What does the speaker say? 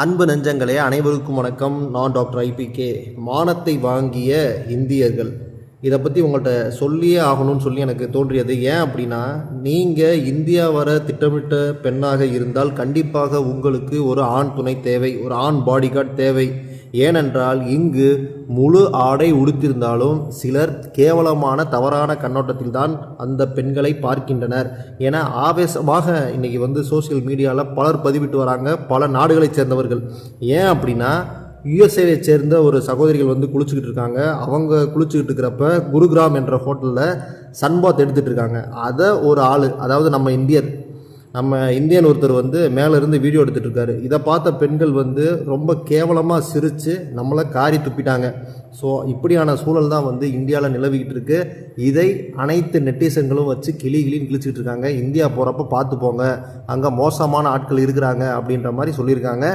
அன்பு நெஞ்சங்களே அனைவருக்கும் வணக்கம். நான் டாக்டர் ஐபிகே மானத்தை வாங்கிய இந்தியர்கள். இதை பற்றி உங்கள்கிட்ட சொல்லியே ஆகணும்னு சொல்லி எனக்கு தோன்றியது. ஏன் அப்படின்னா நீங்கள் இந்தியா வர திட்டமிட்ட பெண்ணாக இருந்தால் கண்டிப்பாக உங்களுக்கு ஒரு ஆண் துணை தேவை ஒரு ஆண் பாடிகார்ட் தேவை. ஏனென்றால் இங்கு முழு ஆடை உடுத்திருந்தாலும் சிலர் கேவலமான தவறான கண்ணோட்டத்தில் தான் அந்த பெண்களை பார்க்கின்றனர். என ஆவேசமாக இன்றைக்கி வந்து சோஷியல் மீடியாவில் பலர் பதிவிட்டு வராங்க பல நாடுகளைச் சேர்ந்தவர்கள். ஏன் அப்படின்னா யுஎஸ்ஏவை சேர்ந்த ஒரு சகோதரிகள் வந்து குளிச்சுக்கிட்டு இருக்காங்க. அவங்க குளிச்சுக்கிட்டு இருக்கிறப்ப குருகிராம் என்ற ஹோட்டலில் சன்பாத் எடுத்துகிட்டு இருக்காங்க. அதை ஒரு ஆள் அதாவது நம்ம இந்தியர் நம்ம இந்தியன் ஒருத்தர் வந்து மேலே இருந்து வீடியோ எடுத்துகிட்டு இருக்காரு இதை பார்த்த பெண்கள் வந்து ரொம்ப கேவலமாக சிரித்து நம்மளை காரி துப்பிட்டாங்க. ஸோ இப்படியான சூழல் தான் வந்து இந்தியாவில் நிலவிக்கிட்டு இருக்கு இதை அனைத்து நெட்டிசன்களும் வச்சு கிளி கிளின்னு கிழிச்சிட்டு இருக்காங்க இந்தியா போகிறப்ப பார்த்து போங்க அங்கே மோசமான ஆட்கள் இருக்கிறாங்க அப்படின்ற மாதிரி சொல்லியிருக்காங்க.